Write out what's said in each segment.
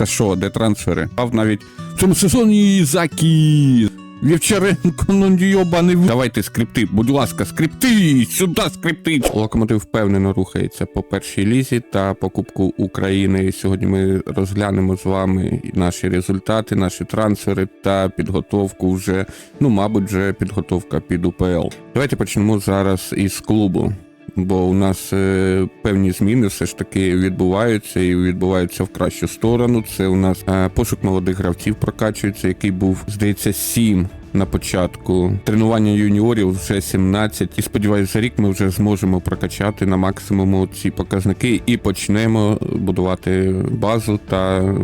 Та що, де трансфери? Пав навіть в цьому сезоні Закі. Вівчаренко, ну йобаний. Давайте скрипти, будь ласка, скрипти! Сюди скрипти! Локомотив впевнено рухається по першій лізі та по Кубку України. Сьогодні ми розглянемо з вами наші результати, наші трансфери та підготовку вже, ну, мабуть, вже підготовка під УПЛ. Давайте почнемо зараз із клубу. Бо у нас е, певні зміни все ж таки відбуваються і відбуваються в кращу сторону. Це у нас е, пошук молодих гравців прокачується, який був, здається, 7 на початку. Тренування юніорів вже 17. І сподіваюся, за рік ми вже зможемо прокачати на максимуму ці показники і почнемо будувати базу та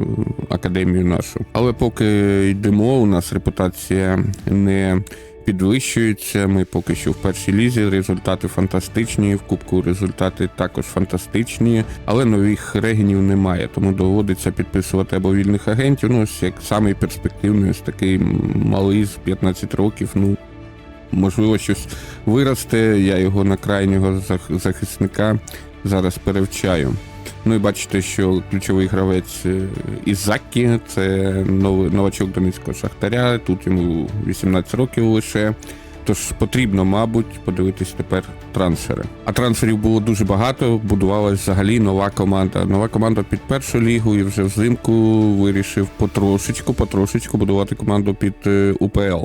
академію нашу. Але поки йдемо, у нас репутація не підвищується. Ми поки що в першій лізі. Результати фантастичні. В кубку результати також фантастичні, але нових регенів немає. Тому доводиться підписувати або вільних агентів. Ну ось як самий перспективний, ось такий малий з 15 років. Ну можливо, щось виросте. Я його на крайнього зах- захисника зараз перевчаю. Ну і бачите, що ключовий гравець е, Ізакі, це нов- новачок Донецького шахтаря. Тут йому 18 років лише. Тож потрібно, мабуть, подивитись тепер трансфери. А трансферів було дуже багато. Будувалась взагалі нова команда. Нова команда під першу лігу і вже взимку вирішив потрошечку, потрошечку будувати команду під е, УПЛ.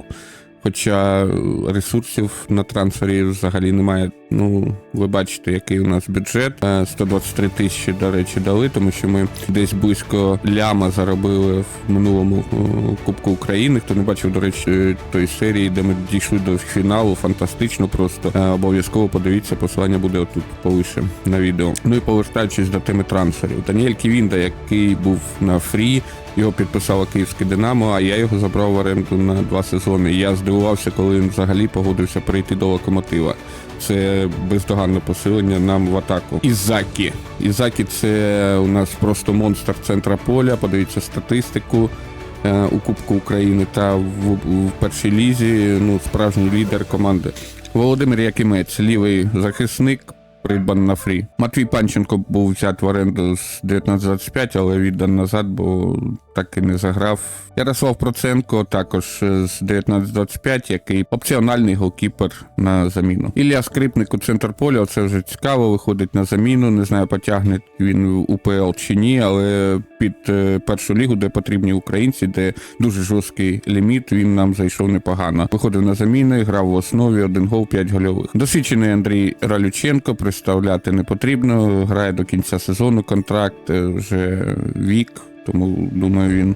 Хоча ресурсів на трансфері взагалі немає. Ну, ви бачите, який у нас бюджет. Е, 123 тисячі, до речі, дали, тому що ми десь близько ляма заробили в минулому е, Кубку України. Хто не бачив, до речі, е, тої серії, де ми дійшли до фіналу, фантастично просто. Е, Обов'язково подивіться, посилання буде отут повише на відео. Ну і повертаючись до теми трансферів. Даніель Ківінда, який був на фрі, його підписало київське Динамо, а я його забрав в оренду на два сезони. Я здивувався, коли він взагалі погодився прийти до локомотива. Це бездоганне посилення нам в атаку. Ізакі. Ізакі це у нас просто монстр центра поля. Подивіться статистику е, у Кубку України та в, в першій лізі. Ну, справжній лідер команди. Володимир Якимець, лівий захисник. Придбан на фрі. Матвій Панченко був взят в оренду з 19-25, але віддан назад, бо так і не заграв. Ярослав Проценко також з 19-25, який опціональний голкіпер на заміну. Ілля Скрипник у центр поля, це вже цікаво, виходить на заміну. Не знаю, потягне він в УПЛ чи ні, але під е, першу лігу, де потрібні українці, де дуже жорсткий ліміт, він нам зайшов непогано. Виходив на заміни, грав в основі, один гол, п'ять гольових. Досвідчений Андрій Ралюченко представляти не потрібно. Грає до кінця сезону контракт, е, вже вік. Тому думаю, він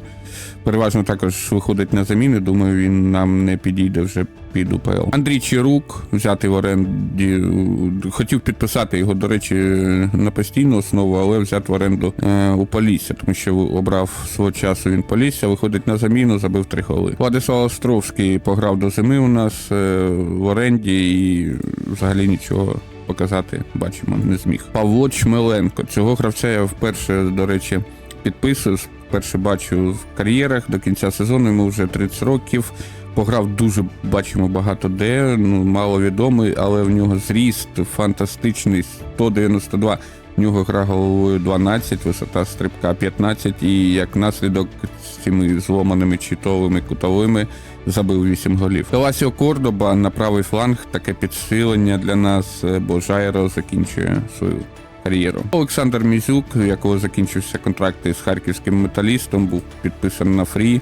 переважно також виходить на заміни. Думаю, він нам не підійде вже під УПЛ. Андрій Чирук взятий в оренді. Хотів підписати його, до речі, на постійну основу, але взяти в оренду е, у Полісся, тому що обрав свого часу він Полісся, виходить на заміну, забив три голи. Владислав Островський пограв до зими у нас е, в оренді і взагалі нічого показати, бачимо, не зміг. Павло Чмеленко. Цього гравця я вперше, до речі, підписую. Вперше бачу в кар'єрах до кінця сезону. Йому вже 30 років. Пограв дуже бачимо багато де. Ну мало відомий, але в нього зріст фантастичний 192. В нього гра головою 12, висота стрибка 15, і як наслідок з цими зломаними читовими кутовими забив 8 голів. Таласіо Кордоба на правий фланг таке підсилення для нас, е, бо Жайро закінчує свою кар'єру. Олександр Мізюк, у якого закінчився контракт із харківським металістом, був підписаний на фрі.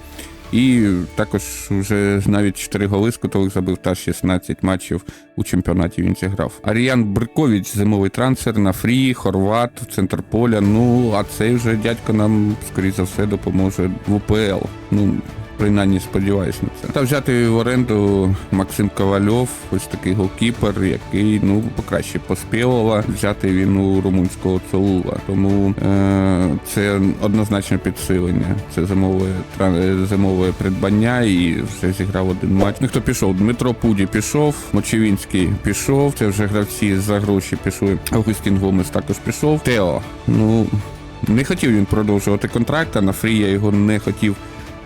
І також вже навіть 4 голи з кутових забив та 16 матчів у чемпіонаті він зіграв. Аріан Бркович, зимовий трансфер на фрі, Хорват, центр поля. Ну а цей вже дядько нам, скоріш за все, допоможе в УПЛ. Ну, принаймні сподіваюсь на це. Та взяти в оренду Максим Ковальов, ось такий голкіпер, який ну покраще поспілова. Взяти він у румунського Цолула. Тому е- це однозначно підсилення. Це зимове тра- зимове придбання і вже зіграв один матч. Ну хто пішов? Дмитро Пуді пішов, Мочевінський пішов. Це вже гравці за гроші пішли. Августін Гомес також пішов. Тео. Ну не хотів він продовжувати контракт, а на фрі я його не хотів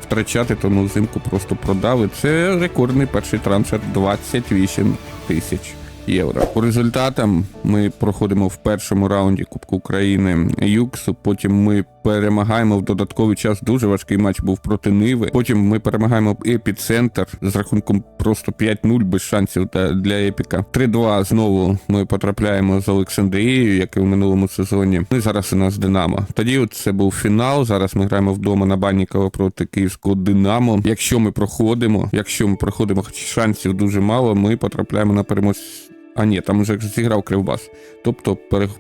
втрачати, тому взимку просто продали. Це рекордний перший трансфер 28 тисяч євро. По результатам ми проходимо в першому раунді Кубку України Юксу. Потім ми перемагаємо в додатковий час. Дуже важкий матч був проти Ниви. Потім ми перемагаємо епіцентр з рахунком просто 5-0 без шансів для, епіка. 3-2 знову ми потрапляємо з Олександрією, як і в минулому сезоні. Ну і зараз у нас Динамо. Тоді це був фінал. Зараз ми граємо вдома на Баннікова проти київського Динамо. Якщо ми проходимо, якщо ми проходимо, хоч шансів дуже мало, ми потрапляємо на переможця. А ні, там вже зіграв Кривбас. Тобто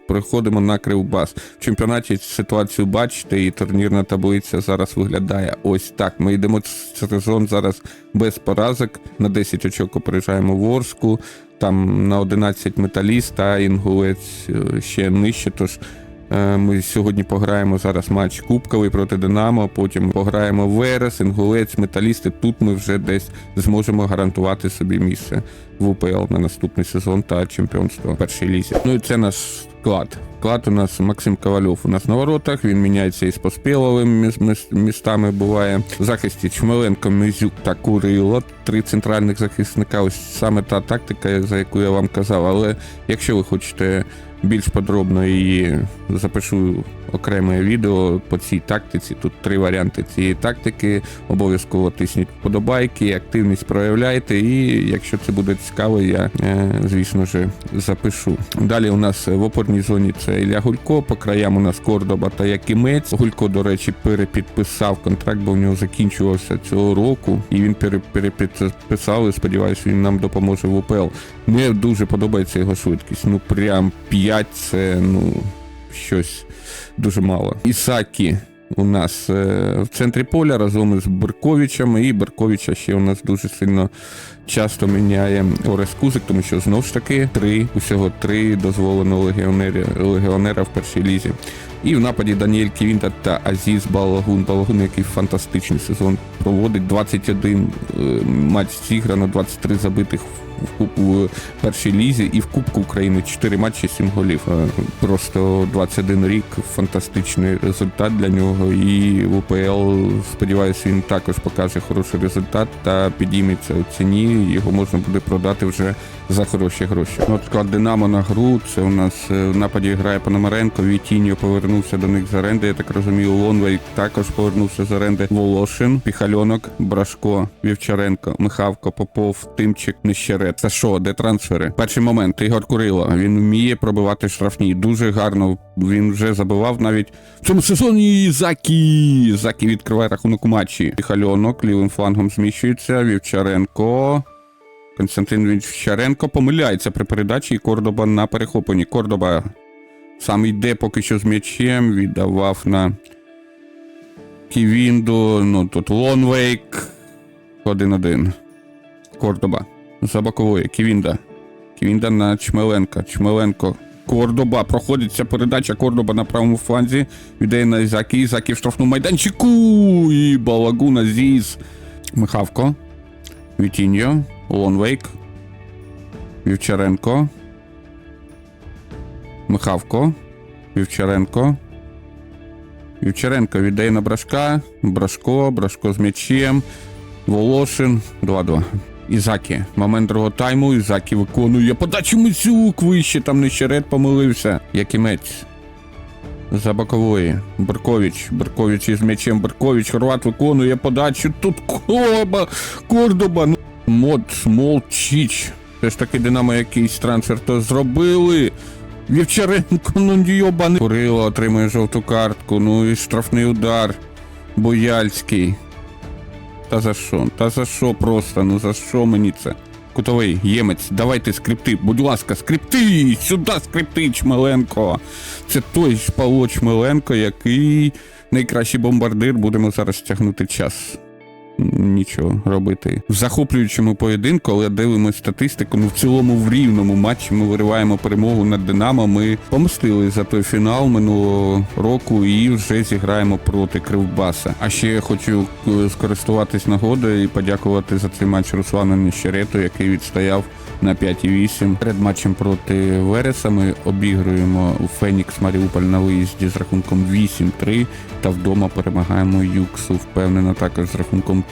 переходимо на Кривбас. В чемпіонаті ситуацію бачите, і турнірна таблиця зараз виглядає ось так. Ми йдемо сезон зараз без поразок. На 10 очок опережаємо Ворску, там на 11 металіст а інгулець е, ще нижче. Тож ми сьогодні пограємо зараз матч Кубковий проти Динамо, потім пограємо Верес, Інгулець, Металісти. Тут ми вже десь зможемо гарантувати собі місце в УПЛ на наступний сезон та чемпіонство в першій лізі. Ну і це наш склад. Склад у нас Максим Ковальов у нас на воротах. Він міняється із Поспіловим міс- міс- містами. Буває в захисті Чмеленко, Мизюк та Курило. Три центральних захисника. Ось саме та тактика, за яку я вам казав. Але якщо ви хочете більш подробно її запишу окреме відео по цій тактиці. Тут три варіанти цієї тактики. Обов'язково тисніть вподобайки, активність проявляйте. І якщо це буде цікаво, я е, звісно ж запишу. Далі у нас в опорній зоні це Ілля Гулько, по краям у нас Кордоба та Якимець. Гулько, до речі, перепідписав контракт, бо в нього закінчувався цього року, і він пере- перепідписав. І сподіваюся, він нам допоможе в УПЛ. Мені дуже подобається його швидкість. Ну прям 5 це ну щось дуже мало. Ісакі у нас е, в центрі поля разом із Берковичем, і Берковича ще у нас дуже сильно часто міняє Орес Кузик, тому що знову ж таки три, усього три дозволено легіонера в першій лізі. І в нападі Даніель Ківінта та Азіз Балагун. Балагун, який фантастичний сезон проводить. 21 е, матч зіграно, 23 забитих в, в першій лізі і в Кубку України 4 матчі, 7 голів. Е, Просто 21 рік, фантастичний результат для нього. І в УПЛ, сподіваюся, він також покаже хороший результат та підійметься у ціні. Його можна буде продати вже за хороші гроші. От склад Динамо на гру. Це у нас е, в нападі грає Пономаренко. Вітіньо повернувся до них з оренди. Я так розумію, Лонвей також повернувся з оренди. Волошин, Піхальонок, Брашко, Вівчаренко, Михавко, Попов, Тимчик, Нещерет. Це що, де трансфери? Перший момент. Ігор Курило. Він вміє пробивати штрафні. Дуже гарно. Він вже забивав навіть в цьому сезоні. Закі. Закі відкриває рахунок у матчі. Піхальонок лівим флангом зміщується. Вівчаренко. Константин Вівчаренко помиляється при передачі і Кордоба на перехопленні. Кордоба сам йде поки що з м'ячем, віддавав на Ківінду. Ну тут Лонвейк. 1-1. Кордоба. За бокової. Ківінда. Ківінда на Чмеленка. Чмеленко. Кордоба. Проходиться передача Кордоба на правому фланзі. Віддає на Ізакі. Ізакі в штрафному майданчику. І Балагуна Зіз. Михавко. Вітіньо. Лонвейк. Вівчаренко. Михавко. Вівчаренко. Вівчаренко віддає на Брашка. Брашко, Брашко з м'ячем. Волошин. 2-2. Ізакі. Момент другого тайму. Ізакі виконує подачу Мисюк. Вище там нещерет помилився. Якимець. За бокової. Беркович. Беркович із м'ячем. Беркович. Хорват виконує подачу. Тут Корба. Кордоба. Ну, Мод Молчіч. Все ж таки Динамо якийсь трансфер то зробили. Вівчаренко, ну йобаний. Курило отримує жовту картку. Ну і штрафний удар. Бояльський. Та за що? Та за що просто? Ну за що мені це? Кутовий, ємець, давайте скрипти, будь ласка, скрипти! Сюди скрипти, Чмеленко. Це той ж Павло Чмеленко, який найкращий бомбардир. Будемо зараз тягнути час. Нічого робити. В захоплюючому поєдинку, але дивимося статистику. Ми в цілому в рівному матчі ми вириваємо перемогу над Динамо. Ми помстили за той фінал минулого року і вже зіграємо проти Кривбаса. А ще я хочу е, скористуватись нагодою і подякувати за цей матч Руслану Нещерету, який відстояв на 5,8. Перед матчем проти Вереса ми обігруємо Фенікс Маріуполь на виїзді з рахунком 8-3 та вдома перемагаємо Юксу впевнено також з рахунком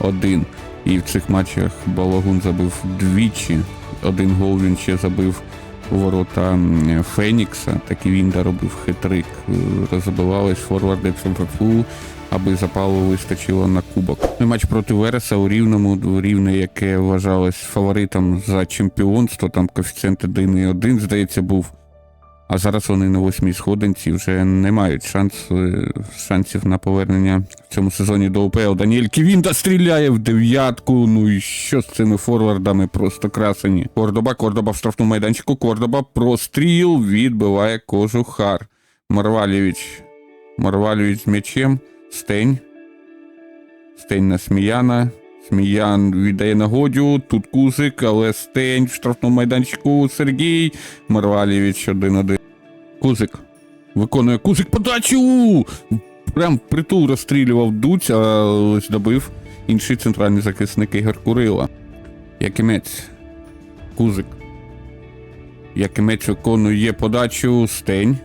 3-1. І в цих матчах Балагун забив двічі. Один гол він ще забив ворота Фенікса, так і він робив хитрик. Е, Розбивались форварди фу аби запалу вистачило на кубок. Ну, матч проти Вереса у рівному, рівне, яке вважалось фаворитом за чемпіонство, там коефіцієнт 1,1, здається, був. А зараз вони на восьмій сходинці вже не мають шанс, е, шансів на повернення в цьому сезоні до УПЛ. Даніель Ківінда стріляє в дев'ятку. Ну і що з цими форвардами? Просто красені. Кордоба, Кордоба в штрафному майданчику. Кордоба простріл відбиває кожухар. Марвалєвич. Марвалєвич з м'ячем. Стень. Стень на Сміяна. Сміян віддає нагодю. Тут Кузик, але Стень в штрафному майданчику. Сергій. Марвалєвич 1-1. Кузик. Виконує Кузик подачу. Прям притул розстрілював Дуць, а ось добив інший центральний захисник Ігор Курила. Якимець. Кузик. Якимець виконує подачу. Стень.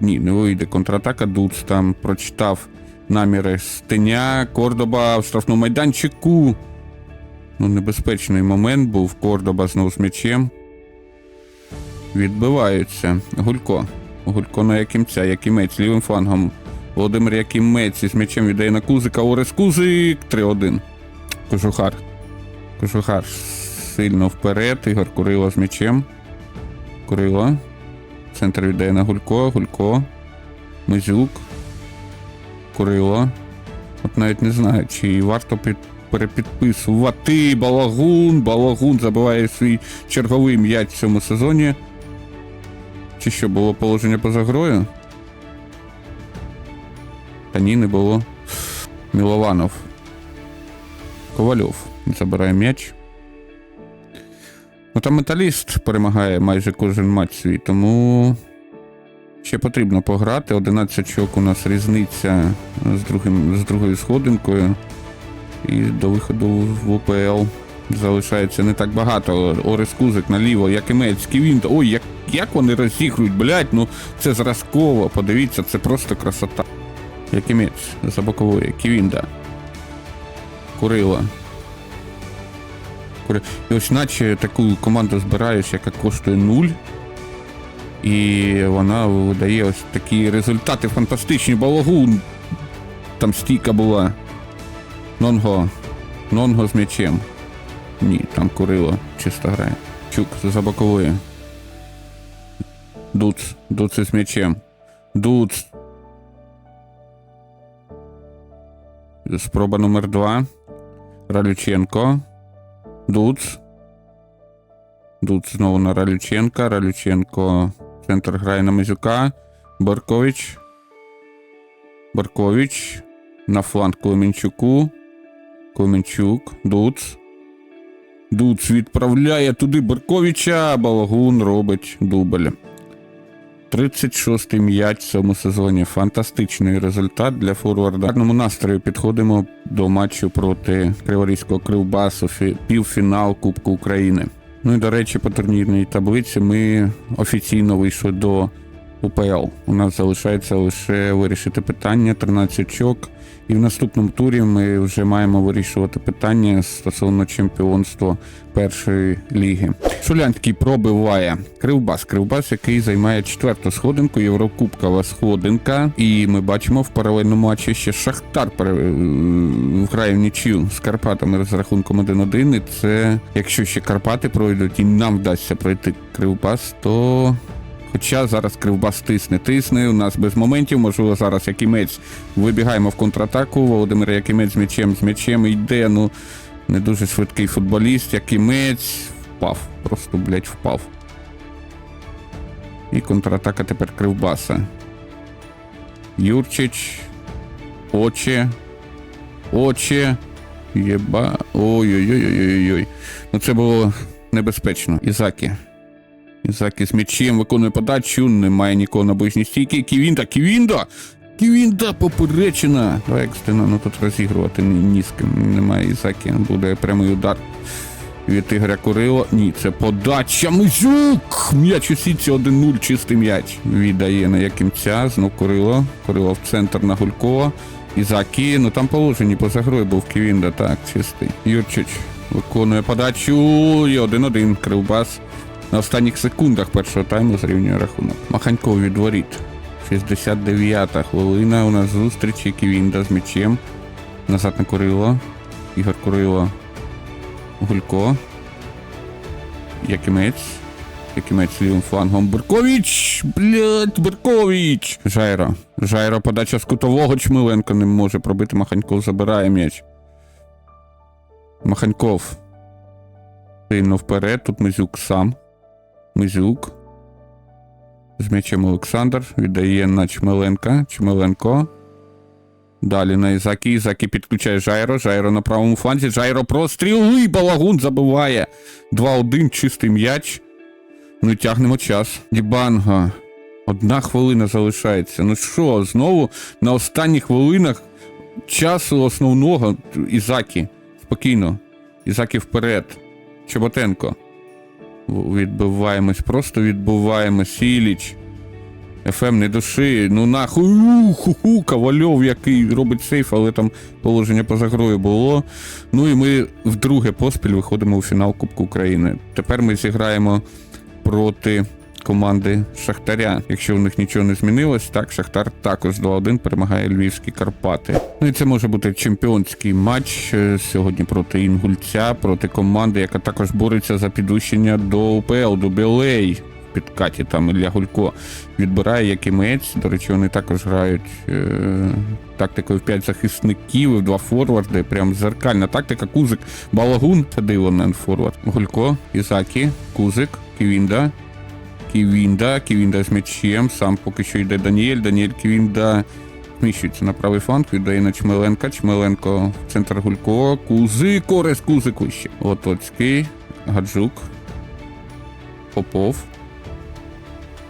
Ні, не вийде контратака. Дуц там прочитав наміри Стеня. Кордоба в штрафному майданчику. Ну, небезпечний момент був. Кордоба знову з м'ячем. Відбиваються. Гулько. Гулько на Якимця. Якимець лівим флангом. Володимир Якимець із м'ячем віддає на Кузика. Орес Кузик. 3-1. Кожухар. Кожухар сильно вперед. Ігор Курило з м'ячем. Курило. Центр віддає на Гулько. Гулько. Мизюк. Курило. От навіть не знаю, чи варто під перепідписувати. Балагун. Балагун забиває свій черговий м'яч в цьому сезоні. Чи що було положення поза грою? Та ні, не було. Мілованов. Ковальов забирає м'яч. Ну там металіст перемагає майже кожен матч свій, тому ще потрібно пограти. 11 очок у нас різниця з, другим, з другою сходинкою. І до виходу в УПЛ залишається не так багато. Орес Кузик наліво, Якимець, Ківінта. Ой, як, як вони розігрують, блядь, ну це зразково. Подивіться, це просто красота. Якимець за бокової, Ківінда. Курила. Кури- І ось наче таку команду збираєш, яка коштує нуль. І вона видає ось такі результати фантастичні. Балагун. Там стійка була. Нонго. Нонго з м'ячем. Ні, там Курило чисто грає. Чук за бокової. Дуц. Дуц із м'ячем. Дуц. Спроба номер два. Ралюченко. Дуц. Дуц знову на Ралюченка. Ралюченко. Центр грає на Мизюка. Баркович. Баркович. На фланг Клеменчуку. Клеменчук. Дуц. Дуц відправляє туди Барковича. Балагун робить дубль. 36-й м'яч в цьому сезоні. Фантастичний результат для форварда. В гарному настрою підходимо до матчу проти Криворізького Кривбасу, півфінал Кубку України. Ну і до речі, по турнірній таблиці ми офіційно вийшли до УПЛ. У нас залишається лише вирішити питання 13 очок. І в наступному турі ми вже маємо вирішувати питання стосовно чемпіонства першої ліги. Шулянський пробиває Кривбас. Кривбас, який займає четверту сходинку, Єврокубкова сходинка. І ми бачимо в паралельному матчі ще Шахтар грає в нічию з Карпатами з рахунком 1-1. І це, якщо ще Карпати пройдуть і нам вдасться пройти Кривбас, то. Хоча зараз Кривбас тисне, тисне, у нас без моментів, можливо, зараз Якимець вибігаємо в контратаку. Володимир Якимець з м'ячем з м'ячем йде. Ну, не дуже швидкий футболіст. Якимець впав. Просто, блядь, впав. І контратака тепер Кривбаса. Юрчич. Оче. Оче. Єба. Ой-ой-ой-ой-ой. Ну це було небезпечно. Ізакі. Ізакі з м'ячем виконує подачу, немає нікого на ближній стійки. Ківінда, Ківінда! Ківінда поперечена! Екстена, ну тут розігрувати ні, з ким. Немає Ізакі, буде прямий удар. Від Ігоря Курило. Ні, це подача. Мизюк! М'яч у сітці 1-0, чистий м'яч. Віддає на Якимця, знов Курило. Курило в центр на Гулькова. Ізакі, ну там положені поза грою був Ківінда, так, чистий. Юрчич виконує подачу. І 1-1. Кривбас На останніх секундах першого тайму зрівнює рахунок. Маханько від воріт. 69-та хвилина. У нас зустріч, Ківінда з м'ячем. Назад на Курило. Ігор Курило. Гулько. Якимець. Якимець лівим флангом. Берковіч! Блять, Берковіч! Жайро. Жайро подача з кутового Чмиленко не може пробити. Маханьков забирає м'яч. Маханьков. Сильно вперед. Тут Мизюк сам. Мизюк. З м'ячем Олександр. Віддає на Чмеленка. Чмеленко. Далі на Ізакі. Ізакі підключає Жайро. Жайро на правому фланзі. Жайро простріл. І Балагун забиває. 2-1. Чистий м'яч. Ну тягнемо час. Дібанга. Одна хвилина залишається. Ну що, знову на останніх хвилинах часу основного Ізакі. Спокійно. Ізакі вперед. Чоботенко. Відбиваємось, просто відбуваємось. Іліч. ФМ не души. Ну нахуй. Ху-ху, Ковальов, який робить сейф, але там положення поза грою було. Ну і ми вдруге поспіль виходимо у фінал Кубку України. Тепер ми зіграємо проти команди Шахтаря. Якщо в них нічого не змінилось, так Шахтар також 2-1 перемагає Львівські Карпати. Ну і це може бути чемпіонський матч е, сьогодні проти Інгульця, проти команди, яка також бореться за підвищення до УПЛ, до Білей. Підкаті там Ілля Гулько відбирає Якимець. До речі, вони також грають е, тактикою в 5 захисників, і в 2 форварди. Прям зеркальна тактика. Кузик, Балагун, це диво форвард. Гулько, Ізакі, Кузик, Ківінда. Ківінда, Ківінда з м'ячем, сам поки що йде Даніель, Даніель Ківінда зміщується на правий фланг, віддає на Чмеленка, Чмеленко в центр Гулько, Кузик, Орес, Кузик вище. Лотоцький, Гаджук, Попов,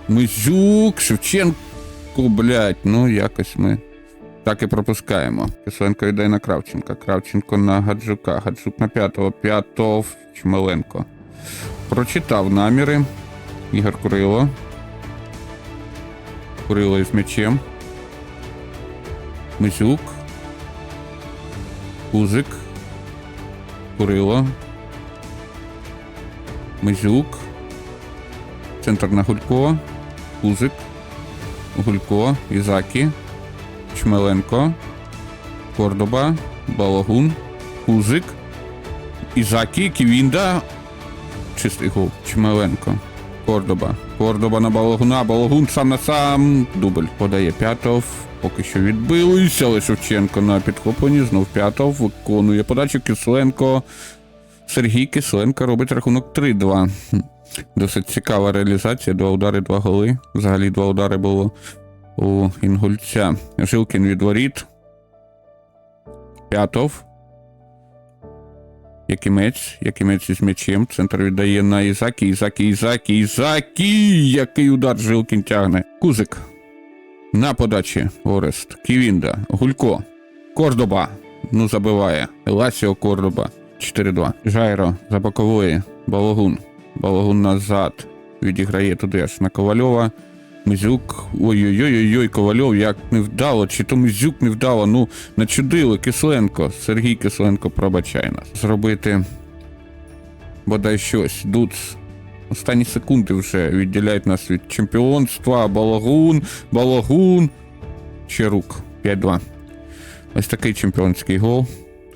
Мизюк, Шевченко, блядь, ну якось ми так і пропускаємо. Кисленко йде на Кравченка, Кравченко на Гаджука, Гаджук на п'ятого, п'ятов, Чмеленко. Прочитав наміри. Ігор Курило. Курило із м'ячем. Мисюк. Кузик. Курило. Мизюк. Центр на Гулько. Кузик. Гулько. Ізакі. Чмеленко. Кордоба. Балагун. Кузик. Ізакі. Ківінда. Чистий гол. Чмеленко. Кордоба. Кордоба на Балагуна. Балагун сам на сам. Дубль подає П'ятов. Поки що відбились, але Шевченко на підхопленні. Знов П'ятов. Виконує подачу. Кисленко. Сергій Кисленко робить рахунок 3-2. Досить цікава реалізація. Два удари, два голи. Взагалі два удари було у Інгульця. Жилкін від воріт. П'ятов. Якимець, Якимець із м'ячем. Центр віддає на Ізакі, Ізакі, Ізакі, Ізакі! Який удар Жилкін тягне. Кузик. На подачі. Орест. Ківінда. Гулько. Кордоба. Ну, забиває. Ласіо Кордоба. 4-2. Жайро за бокової. Балагун. Балагун назад. Відіграє туди аж на Ковальова. Мизюк. Ой-ой-ой, Ковальов, як невдало, чи то Мизюк невдало. Ну, начудили Кисленко. Сергій Кисленко пробачає нас. Зробити бодай щось. Дуц. Останні секунди вже відділяють нас від чемпіонства. Балагун, Балагун. Чарук. 5-2. Ось такий чемпіонський гол.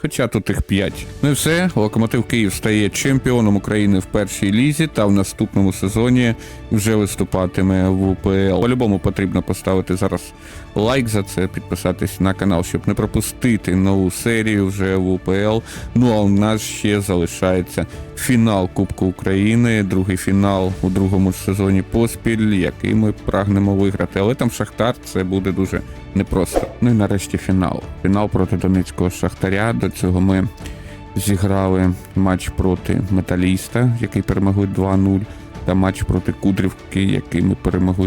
Хоча тут їх 5. Ну і все, Локомотив Київ стає чемпіоном України в першій лізі та в наступному сезоні вже виступатиме в УПЛ. По-любому потрібно поставити зараз лайк за це, підписатись на канал, щоб не пропустити нову серію вже в УПЛ. Ну а у нас ще залишається фінал Кубку України, другий фінал у другому сезоні поспіль, який ми прагнемо виграти. Але там Шахтар це буде дуже непросто. Ну і нарешті фінал. Фінал проти Донецького Шахтаря. До цього ми зіграли матч проти Металіста, який перемогли 2-0. Та матч проти Кудрівки, який ми перемогли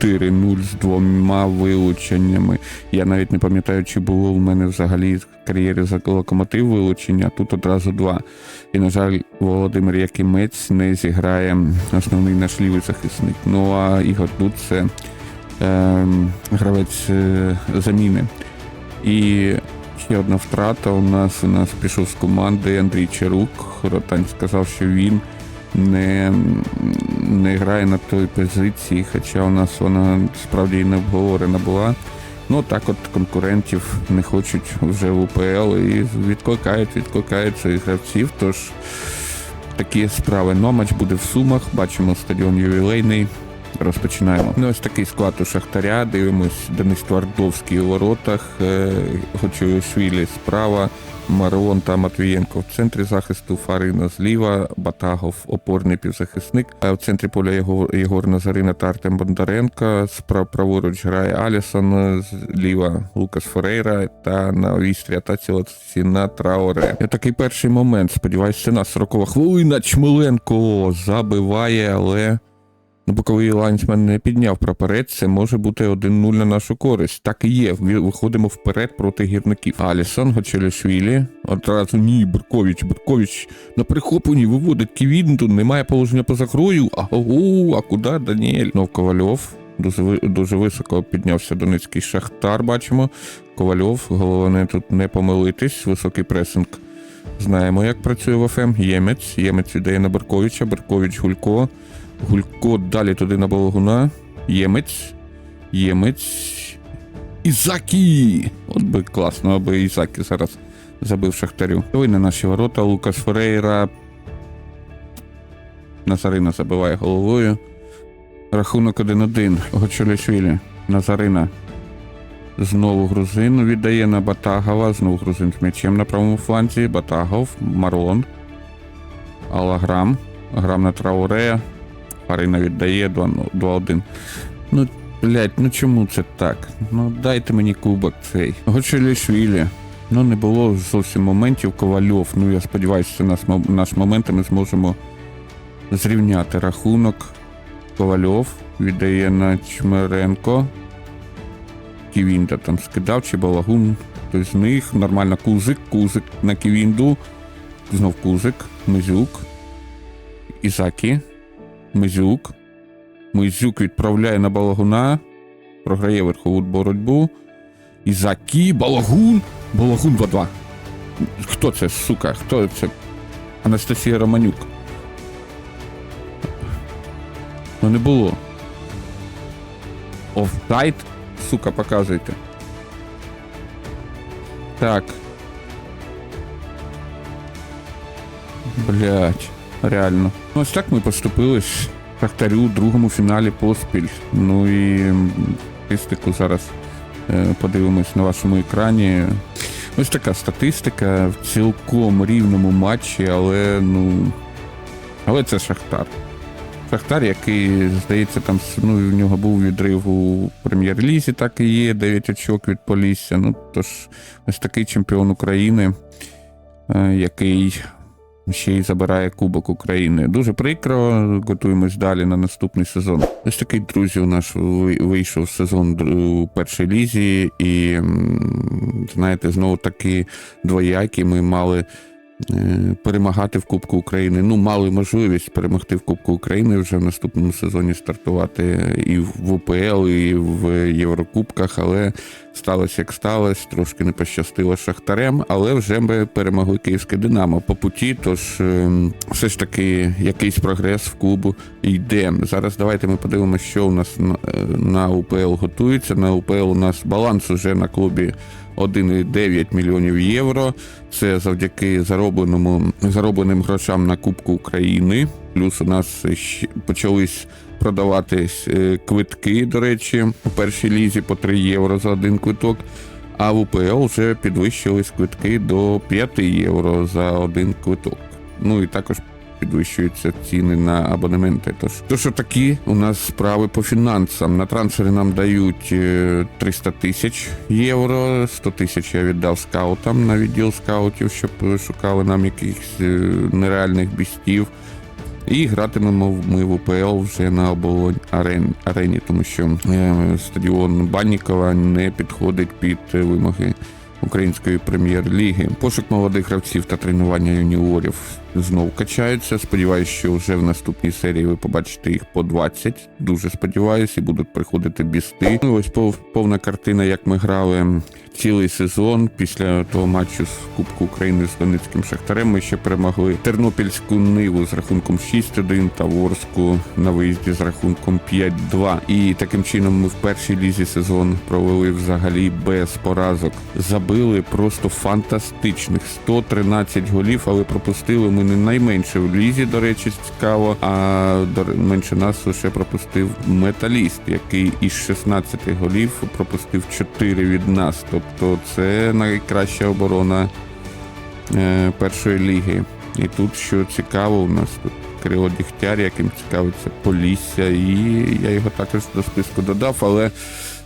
4-0 з двома вилученнями. Я навіть не пам'ятаю, чи було в мене взагалі в кар'єрі за локомотив вилучення, а тут одразу два. І, на жаль, Володимир Якимець не зіграє основний наш лівий захисник. Ну а Ігор Дуд це гравець е, заміни. І ще одна втрата у нас. У нас пішов з команди Андрій Чарук. Ротань сказав, що він не, не грає на той позиції, хоча у нас вона справді і не обговорена була. Ну так от конкурентів не хочуть вже в УПЛ і відкликають, відкликають своїх гравців. Тож такі справи. Ну, матч буде в Сумах. Бачимо стадіон ювілейний. Розпочинаємо. Ну, ось такий склад у Шахтаря. Дивимось Денис Твардовський у воротах, е, Гочуєшвілі справа, Марлон та Матвієнко в центрі захисту, Фарина зліва, Батагов опорний півзахисник. А в центрі поля Єгор, Назарина та Артем Бондаренко. Справа праворуч грає Алісон, зліва Лукас Ферейра та на вістрі атаці Лаціна Траоре. Такий перший момент. Сподіваюся, це на 40 хвилина. Чмеленко забиває, але. Ну, боковий лайнсмен не підняв прапорець, це може бути 1-0 на нашу користь. Так і є. Виходимо вперед проти гірників. Алісон, Гочелішвілі. Одразу ні, Беркович, Беркович на прихопленні виводить Ківінду, немає положення поза грою. А, ого, а куди Даніель? Ну, Ковальов. Дуже, дуже високо піднявся Донецький Шахтар, бачимо. Ковальов, головне тут не помилитись, високий пресинг. Знаємо, як працює в ФМ. Ємець. Ємець віддає на Берковича, Беркович Гулько. Гулько далі туди на Балагуна. Ємець. Ємець. Ізакі! От би класно, аби Ізакі зараз забив Шахтарю. Ой, на наші ворота. Лукас Ферейра. Назарина забиває головою. Рахунок 1-1. Гочолішвілі. Назарина. Знову грузин віддає на Батагова. Знову грузин з м'ячем на правому фланзі. Батагов, Марлон. Алаграм. Грам на Трауре. Арина віддає 2 2-1. Ну, блядь, ну чому це так? Ну дайте мені кубок цей. Гочелішвілі. Ну не було зовсім моментів. Ковальов. Ну я сподіваюся, це наш, наш момент, ми зможемо зрівняти рахунок. Ковальов віддає на Чмеренко. Ківінда там скидав, чи балагун. Хтось з них. Нормально кузик, кузик на Ківінду. Знов кузик, Мизюк. Ізакі. Мизюк. Мизюк відправляє на балагуна. Програє верхову боротьбу. Ізакі, балагун. Балагун 2-2. Хто це, сука? Хто це? Анастасія Романюк. Ну не було. Офсайд? Сука, показуйте. Так. Блять, реально. Ну, ось так ми поступились Шахтарю у другому фіналі поспіль. Ну і статистику зараз е, подивимось на вашому екрані. Ось така статистика в цілком рівному матчі, але ну. Але це Шахтар. Шахтар, який, здається, там ну, в нього був відрив у прем'єр-лізі, так і є, 9 очок від Полісся. Ну, тож, ось такий чемпіон України, е, який ще й забирає Кубок України. Дуже прикро, готуємось далі на наступний сезон. Ось такий, друзі, у нас вийшов сезон у першій лізі, і знаєте, знову таки двоякі ми мали. Е, Перемагати в Кубку України. Ну, мали можливість перемогти в Кубку України вже в наступному сезоні стартувати і в УПЛ, і в Єврокубках, але сталося як сталося, трошки не пощастило Шахтарем, але вже ми перемогли Київське Динамо по путі. Тож ем, все ж таки якийсь прогрес в клубу йде. Зараз давайте ми подивимося, що у нас на, е, УПЛ готується. На УПЛ у нас баланс уже на клубі 1,9 мільйонів євро. Це завдяки заробленому заробленим грошам на Кубку України. Плюс у нас почались продаватись е, квитки, до речі, у першій лізі по 3 євро за один квиток. А в УПЛ вже підвищились квитки до 5 євро за один квиток. Ну і також підвищуються ціни на абонементи. Тож, тож такі у нас справи по фінансам. На трансфери нам дають е, 300 тисяч євро, 100 тисяч я віддав скаутам на відділ скаутів, щоб шукали нам якихось е, нереальних бістів. І гратимемо ми в УПЛ вже на оболонь арені, тому що е, стадіон Баннікова не підходить під е, вимоги української прем'єр-ліги. Пошук молодих гравців та тренування юніорів знов качається. Сподіваюсь, що вже в наступній серії ви побачите їх по 20. Дуже сподіваюся, і будуть приходити бісти. Ну ось повна картина, як ми грали цілий сезон. Після того матчу з Кубку України з Донецьким Шахтарем ми ще перемогли Тернопільську Ниву з рахунком 6-1 та Ворську на виїзді з рахунком 5-2. І таким чином ми в першій лізі сезон провели взагалі без поразок. Забили просто фантастичних 113 голів, але пропустили ми не найменше в лізі, до речі, цікаво. А до менше нас лише пропустив металіст, який із 16 голів пропустив 4 від нас. Тобто це найкраща оборона е, першої ліги. І тут що цікаво, у нас тут Кирило Дігтяр, яким цікавиться Полісся, і я його також до списку додав, але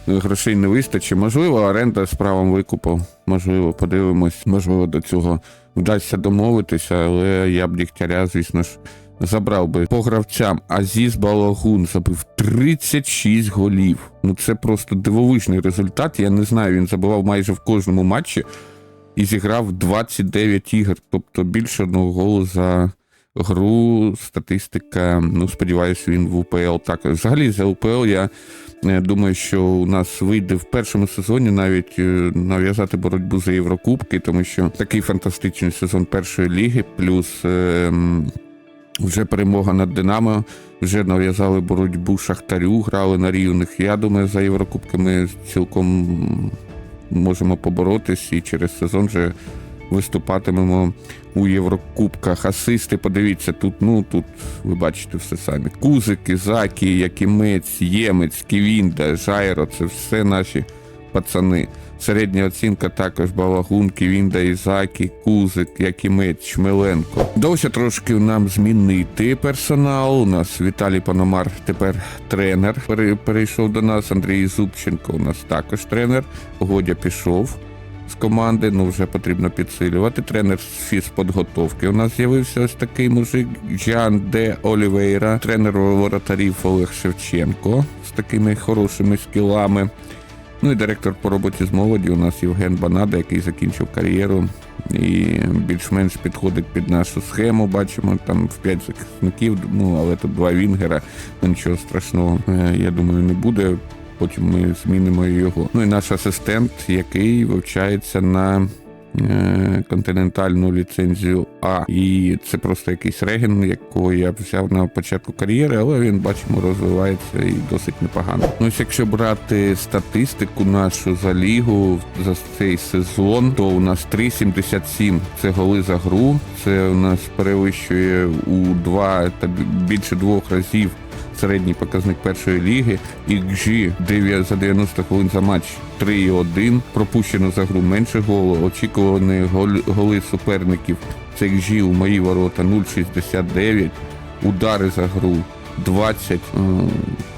грошей не вистачить. Можливо, оренда з правом викупу. Можливо, подивимось, можливо, до цього вдасться домовитися, але я б Дігтяря, звісно ж, забрав би по гравцям. Азіз Балагун забив 36 голів. Ну це просто дивовижний результат. Я не знаю, він забивав майже в кожному матчі і зіграв 29 ігор, тобто більше одного голу за гру. Статистика. Ну, сподіваюся, він в УПЛ так. Взагалі за УПЛ я е, думаю, що у нас вийде в першому сезоні навіть е, нав'язати боротьбу за Єврокубки, тому що такий фантастичний сезон першої ліги, плюс. е, вже перемога над Динамо, вже нав'язали боротьбу Шахтарю, грали на рівних. Я думаю, за Єврокубки ми цілком можемо поборотись і через сезон вже виступатимемо у Єврокубках. Асисти, подивіться, тут, ну тут ви бачите все самі. Кузики, Закі, Якимець, Ємець, Ківінда, Жайро це все наші пацани. Середня оцінка також Балагун, Ківінда, Ізакі, Кузик, Якимець, Чмеленко. Довше трошки нам змінити персонал. У нас Віталій Пономар тепер тренер. пере- Перейшов до нас. Андрій Зубченко у нас також тренер. Годя пішов з команди. Ну вже потрібно підсилювати. Тренер з фізподготовки. У нас з'явився ось такий мужик Джан Де Олівейра, тренер воротарів Олег Шевченко з такими хорошими скілами. Ну і директор по роботі з молоді у нас Євген Банада, який закінчив кар'єру і більш-менш підходить під нашу схему. Бачимо там в п'ять захисників, ну але тут два Вінгера, ну нічого страшного, е, я думаю, не буде. Потім ми змінимо його. Ну і наш асистент, який вивчається на континентальну ліцензію А. І це просто якийсь реген, якого я взяв на початку кар'єри, але він бачимо розвивається і досить непогано. Ну, ось якщо брати статистику нашу за лігу за цей сезон, то у нас 3,77 це голи за гру. Це у нас перевищує у два та більше двох разів середній показник першої ліги. XG 9 за 90 хвилин за матч 3,1. Пропущено за гру менше голу. Очікувані голи суперників. Це XG у мої ворота 0,69. Удари за гру 20.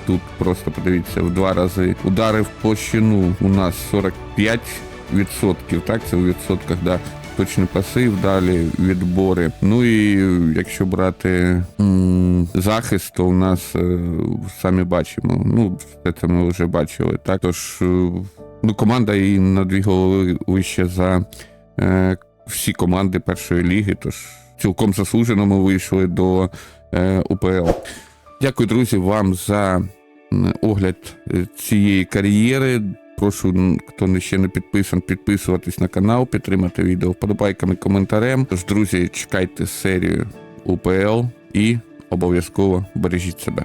Тут просто подивіться в два рази. Удари в площину у нас 45 відсотків. Так, це у відсотках, да. Точні паси, далі відбори. Ну і якщо брати захист, то у нас е, самі бачимо. Ну, все це ми вже бачили. Так, тож е, ну, команда і на дві голови вище за е, всі команди першої ліги. Тож цілком заслужено ми вийшли до е, УПЛ. Дякую, друзі, вам за огляд е, цієї кар'єри. Прошу, хто ще не підписан, підписуватись на канал, підтримати відео вподобайками, коментарем. Тож, друзі, чекайте серію УПЛ і обов'язково бережіть себе.